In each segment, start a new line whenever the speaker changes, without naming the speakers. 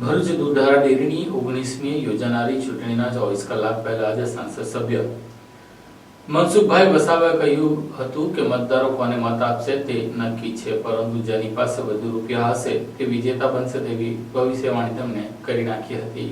ભરૂચ દૂધધારા ડેરીની ઓગણીસમી યોજાનારી ચૂંટણીના ચોવીસ કલાક પહેલા આજે સંસદ સભ્ય મનસુખભાઈ વસાવાએ કહ્યું હતું કે મતદારો કોને મત આપશે તે નક્કી છે, પરંતુ જેની પાસે વધુ રૂપિયા હશે તે વિજેતા બનશે તેવી ભવિષ્યવાણી તેમણે કરી નાખી હતી.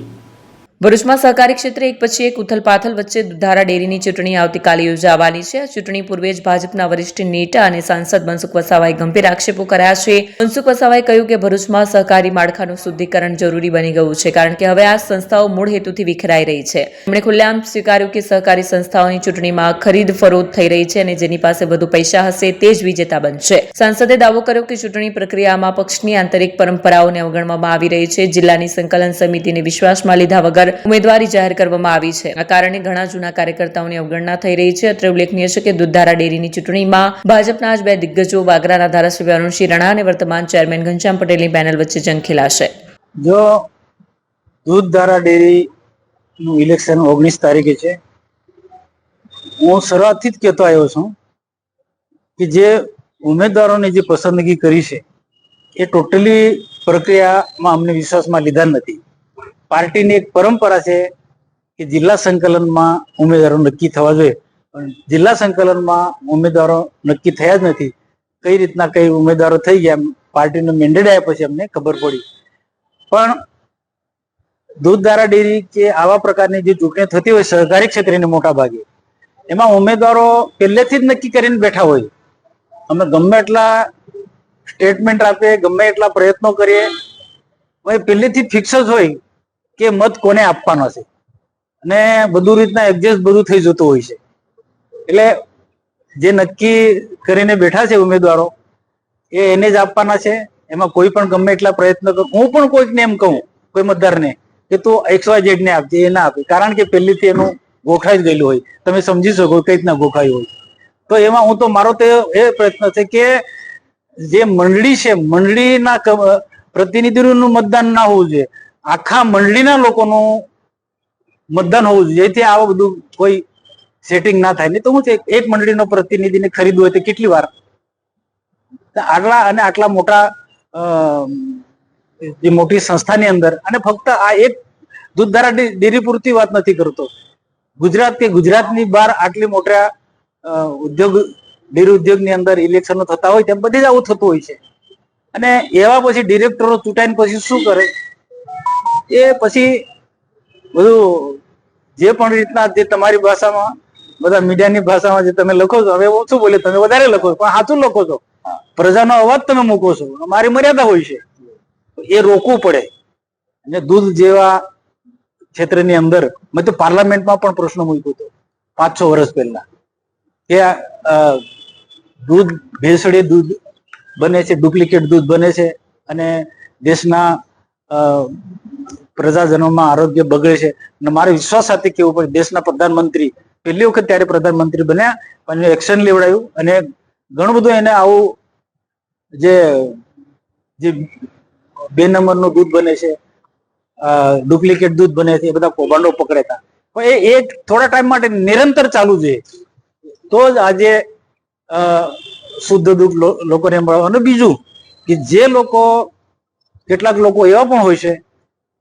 ભરૂચમાં સહકારી ક્ષેત્રે એક પછી એક ઉથલપાથલ વચ્ચે દુધારા ડેરીની ચૂંટણી આવતીકાલે યોજાવાની છે. આ ચૂંટણી પૂર્વે જ ભાજપના વરિષ્ઠ નેતા અને સાંસદ મનસુખ વસાવાએ ગંભીર આક્ષેપો કર્યા છે. મનસુખ વસાવાએ કહ્યું કે ભરૂચમાં સહકારી માળખાનું શુદ્ધિકરણ જરૂરી બની ગયું છે, કારણ કે હવે આ સંસ્થાઓ મૂળ હેતુથી વિખરાઈ રહી છે. તેમણે ખુલ્લેઆમ સ્વીકાર્યું કે સહકારી સંસ્થાઓની ચૂંટણીમાં ખરીદ ફરોદ થઈ રહી છે અને જેની પાસે વધુ પૈસા હશે તે જ વિજેતા બનશે. સાંસદે દાવો કર્યો કે ચૂંટણી પ્રક્રિયામાં પક્ષની આંતરિક પરંપરાઓને અવગણવામાં આવી રહી છે. જિલ્લાની સંકલન સમિતિને વિશ્વાસમાં લીધા વગર ઉમેદવારી જાહેર કરવામાં આવી છે. આ કારણે ઘણા જૂના કાર્યકર્તાઓની અવગણના થઈ રહી છે. અત્રે ઉલ્લેખનીય છે કે દુધારા ડેરીની ચૂંટણીમાં ભાજપના જ બે દિગ્ગજો વાગરાના ધારાસભ્ય અરુણસિંહ રણા અને વર્તમાન ચેરમેન ઘનશ્યામ પટેલની પેનલ વચ્ચે જંગ ખેલાશે
જો દૂધધારા ડેરીનું ઇલેક્શન ઓગણીસ તારીખે છે, હું શરૂઆતથી જ કહેતો આવ્યો છું કે જે ઉમેદવારોની જે પસંદગી કરી છે, એ ટોટલી પ્રક્રિયામાં અમને વિશ્વાસમાં લીધા નથી. પાર્ટીની એક પરંપરા છે કે જિલ્લા સંકલનમાં ઉમેદવારો નક્કી થવા જોઈએ. પણ જિલ્લા સંકલનમાં ઉમેદવારો નક્કી થયા જ નથી. કઈ રીતના કઈ ઉમેદવારો થઈ ગયા પાર્ટીનો મેન્ડેટ આવ્યા પછી અમને ખબર પડી. પણ દૂધધારા ડેરી કે આવા પ્રકારની જે ચૂંટણી થતી હોય સહકારી ક્ષેત્રની મોટા ભાગે એમાં ઉમેદવારો પહેલેથી જ નક્કી કરીને બેઠા હોય. અમે ગમે એટલા સ્ટેટમેન્ટ આપીએ, ગમે એટલા પ્રયત્નો કરીએ હવે પહેલેથી ફિક્સ જ હોય. કે મત કોને આપવાનો છે? અને બધું રીતના એડજસ્ટ બધું થઈ જતું હોય છે. એટલે જે નક્કી કરીને બેઠા છે ઉમેદવારો, એ એને જ આપવાના છે. એમાં કોઈ પણ ગમે એટલા પ્રયત્ન કરું, હું પણ કોઈકને એમ કહું, કોઈ મતદારને, કે તું એક્સ વાય ઝેડ ને આપજે, એ ના આપે. કારણ કે પહેલીથી એનું ગોખાઈ જ ગયેલું હોય. તમે સમજી શકો કઈ રીતના ગોખાયું હોય. તો એમાં હું તો, મારો તો એ પ્રયત્ન છે કે જે મંડળી છે, મંડળીના પ્રતિનિધિઓનું મતદાન ના હોવું જોઈએ. આખા મંડળીના લોકોનું મતદાન હોવું જોઈએ. જેથી આવું બધું કોઈ સેટિંગ ના થાય. નહીં તો હું છે, એક મંડળીનો પ્રતિનિધિને ખરીદવું હોય તો કેટલી વાર? આટલા અને આટલા મોટા જે મોટી સંસ્થાની અંદર, અને ફક્ત આ એક દૂધધારા ડેરી પૂરતી વાત નથી કરતો. ગુજરાત કે ગુજરાતની બહાર આટલી મોટા ઉદ્યોગ, ડેરી ઉદ્યોગની અંદર ઇલેક્શનો થતા હોય, તેમ બધે જ આવું થતું હોય છે. અને એવા પછી ડિરેક્ટરો ચૂંટાઈને પછી શું કરે? એ પછી બધું જે પણ રીતના જે તમારી ભાષામાં, બધા મીડિયાની ભાષામાં જે તમે લખો છો, હવે ઓછું બોલે, તમે વધારે લખો છો, પણ સાચું લખો છો. પ્રજાનો અવાજ તમે મૂકો છો. મારી મર્યાદા હોય છે. એ રોકવું પડે. અને દૂધ જેવા ક્ષેત્રની અંદર, મેં તો પાર્લામેન્ટમાં પણ પ્રશ્ન મૂક્યો હતો પાંચ છ વર્ષ પહેલા. કે દૂધ ભેળસેળી દૂધ બને છે, ડુપ્લિકેટ દૂધ બને છે, અને દેશના પ્રજાજનોમાં આરોગ્ય બગડે છે. અને મારે વિશ્વાસ સાથે કેવું પડે, દેશના પ્રધાનમંત્રી પહેલી વખત ત્યારે પ્રધાનમંત્રી બન્યા અને એક્શન લેવડાયું. અને ઘણું બધું એને આવું જે જે બે નંબરનું દૂધ બને છે ડુપ્લિકેટ દૂધ બને છે, એ બધા કૌભાંડો પકડેતા પણ એ એક થોડા ટાઈમ માટે નિરંતર ચાલુ જોઈએ તો જ આજે શુદ્ધ દૂધ લોકોને મળે. અને બીજું કે જે લોકો, કેટલાક લોકો એવા પણ હોય છે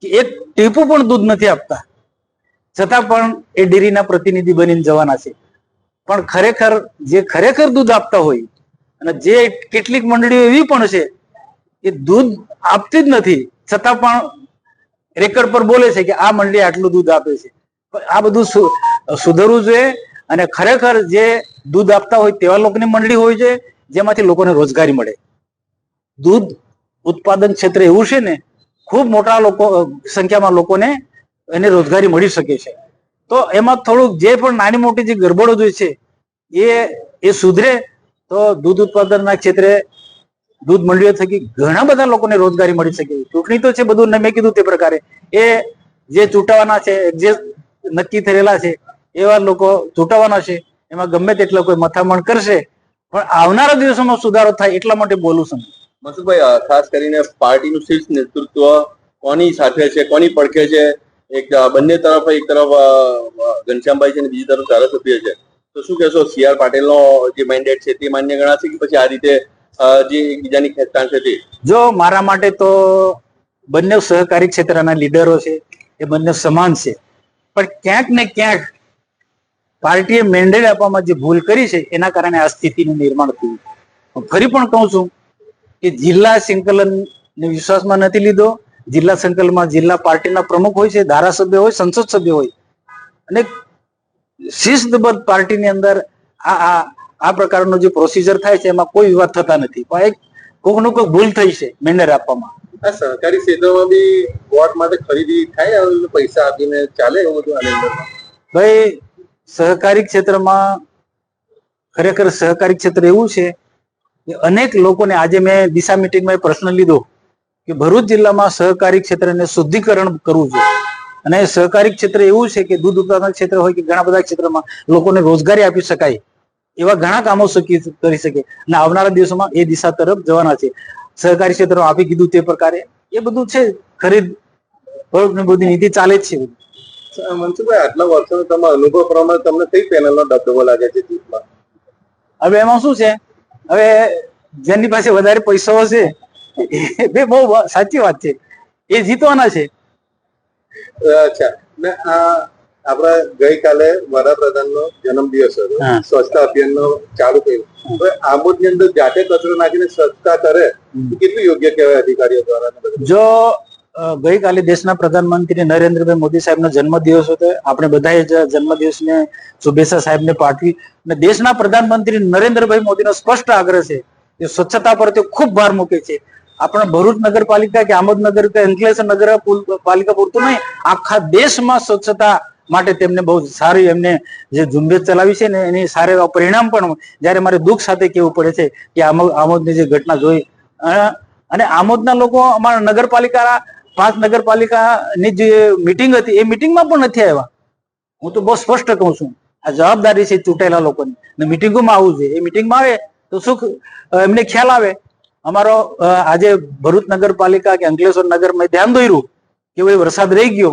કે એક ટીપું પણ દૂધ નથી આપતા. છતાં પણ એ ડેરીના પ્રતિનિધિ બનીને જવાના છે. પણ ખરેખર જે ખરેખર દૂધ આપતા હોય અને જે કેટલીક મંડળીઓ એવી પણ છે એ દૂધ આપતી જ નથી, છતાં પણ રેકર્ડ પર બોલે છે કે આ મંડળી આટલું દૂધ આપે છે. આ બધું સુધરવું જોઈએ અને ખરેખર જે દૂધ આપતા હોય તેવા લોકોની મંડળી હોય છે જેમાંથી લોકોને રોજગારી મળે. દૂધ ઉત્પાદન ક્ષેત્ર એવું છે ને ખૂબ મોટા લોકો સંખ્યામાં લોકોને એને રોજગારી મળી શકે છે. તો એમાં થોડુંક જે પણ નાની મોટી જે ગરબડો જે છે, એ એ સુધરે તો દૂધ ઉત્પાદનના ક્ષેત્રે દૂધ મંડળીઓ થકી ઘણા બધા લોકોને રોજગારી મળી શકે. ચૂંટણી તો છે બધું, મેં કીધું તે પ્રકારે. એ જે ચૂંટાવાના છે, જે નક્કી થયેલા છે, એવા લોકો ચૂંટાવાના છે, એમાં ગમે તેટલા કોઈ મથામણ કરશે, પણ આવનારા દિવસોમાં સુધારો થાય એટલા માટે બોલું છું.
મનસુખભાઈ ખાસ કરીને પાર્ટીનું શીર્ષ નેતૃત્વ કોની સાથે છે, કોની પડખે છે? એક બંને તરફ, એક તરફ ઘનશ્યામભાઈ છે અને બીજી તરફ ધારાસભ્ય છે. તો શું કહેશો, સી આર પાટીલનો જે મેન્ડેટ છે તે માન્ય ગણાશે કે પછી આ રીતે જે એકબીજાની ખેંચતાણ છે તે?
જો મારા માટે તો બંને સહકારી ક્ષેત્રના લીડરો છે, એ બંને સમાન છે. પણ ક્યાંક ને ક્યાંક પાર્ટીએ મેન્ડેટ આપવામાં જે ભૂલ કરી છે, એના કારણે આ સ્થિતિનું નિર્માણ થયું. ફરી પણ કહું છું કે જિલ્લા સંકલન વિશ્વાસમાં નથી લીધો. જિલ્લા સંકલનમાં જિલ્લા પાર્ટીના પ્રમુખ હોય છે ધારાસભ્ય હોય સંસદ સભ્ય હોય. અને શિસ્તબદ્ધ પાર્ટીની અંદર આ આ આ પ્રકારનો જે પ્રોસિજર થાય છે એમાં કોઈ વિવાદ થતા નથી. પણ એક કોકનું કોઈક ભૂલ થઈ છે મેન્ડર આપવામાં.
આ સહકારી ક્ષેત્રમાં બી વોટ માટે ખરીદી થાય પૈસા આપીને ચાલે એવું બધું આની અંદર
ભાઈ સહકારી ક્ષેત્રમાં ખરેખર સહકારી ક્ષેત્ર એવું છે અનેક લોકોને આજે મેં દિશા મિટિંગમાં પ્રશ્ન લીધો કે ભરૂચ જિલ્લામાં સહકારી ક્ષેત્રને શુદ્ધિકરણ કરવું જોઈએ. અને સહકારી ક્ષેત્ર એવું છે કે દૂધ ઉત્પાદન ક્ષેત્ર હોય કે ઘણા બધા ક્ષેત્રમાં લોકોને રોજગારી આપી શકાય એવા ઘણા કામો કરી શકે. અને આવનારા દિવસોમાં એ દિશા તરફ જવાના છે. સહકારી ક્ષેત્ર આપી કીધું તે પ્રકારે એ બધું છે ખરીદ બધી નીતિ ચાલે જ છે.
મનસુખભાઈ આટલા વર્ષોનો તમારા અનુભવ પ્રમાણે તમને કઈ પેનલનો ડબડબો લાગે છે જીતમાં?
હવે એમાં શું છે? હવે જેની પાસે વધારે પૈસાઓ છે બે બહુ સાચી વાત છે. એ જીતવાના છે.
અચ્છા. ને આ આપણા ગઈકાલે વડાપ્રધાનનો જન્મદિવસ હતો. સ્વચ્છતા અભિયાનનો ચાલુ કર્યું. હવે આંબોદની અંદર જાતે કચરો નાખીને સ્વચ્છતા કરે કેટલું યોગ્ય કહેવાય અધિકારીઓ દ્વારા
જો ગઈકાલે દેશના પ્રધાનમંત્રી નરેન્દ્રભાઈ મોદી સાહેબનો જન્મદિવસ હતો. આપણે બધાએ જ જન્મદિવસને શુભેચ્છા સાહેબને પાઠવી. અને દેશના પ્રધાનમંત્રી નરેન્દ્રભાઈ મોદીનો સ્પષ્ટ આગ્રહ છે કે સ્વચ્છતા પર તે ખૂબ ભાર મૂકે છે. આપણે ભરૂચ નગરપાલિકા કે આમોદનગર કે અંકલેશ્વર નગર પુલ- પાલિકા પૂરતું નહીં, આખા દેશમાં સ્વચ્છતા માટે તેમને બહુ સારી એમને જે ઝુંબેશ ચલાવી છે ને એની સારા એવા પરિણામ પણ જ્યારે મારે દુઃખ સાથે કહેવું પડે છે કે આમોદ આમોદની જે ઘટના જોઈ. અને આમોદના લોકો અમારા નગરપાલિકા પાંચ નગરપાલિકાની જે મિટિંગ હતી, એ મિટિંગમાં પણ નથી આવ્યા. હું તો બહુ સ્પષ્ટ કહું છું, આ જવાબદારી છે ચૂંટાયેલા લોકોની. અને મિટિંગોમાં આવવું જોઈએ. એ મિટિંગમાં આવે તો શું એમને ખ્યાલ આવે. અમારો આજે ભરૂચ નગરપાલિકા કે અંકલેશ્વર નગરમાં ધ્યાન દોર્યું કે ભાઈ વરસાદ રહી ગયો.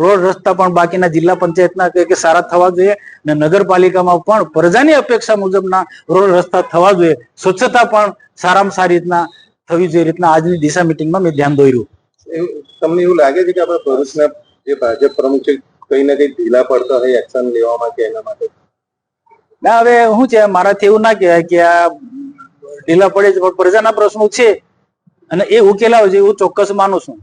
રોડ રસ્તા પણ બાકીના જિલ્લા પંચાયતના કે સારા થવા જોઈએ અને નગરપાલિકામાં પણ પ્રજાની અપેક્ષા મુજબના રોડ રસ્તા થવા જોઈએ. સ્વચ્છતા પણ સારામાં સારી રીતના થવી જોઈએ રીતના આજની દિશા મિટિંગમાં મેં ધ્યાન દોર્યું.
તમને એવું લાગે છે કે આપણા ભરૂચના જે ભાજપ પ્રમુખ છે, કઈ ને કઈ ઢીલા પડતા હોય એક્શન લેવામાં કે એના માટે?
ના, હવે શું છે, મારાથી એવું ના કહેવાય કે આ ઢીલા પડે છે, પણ પ્રજાના પ્રશ્નો છે. અને એ ઉકેલાવ છે, એવું ચોક્કસ માનું છું.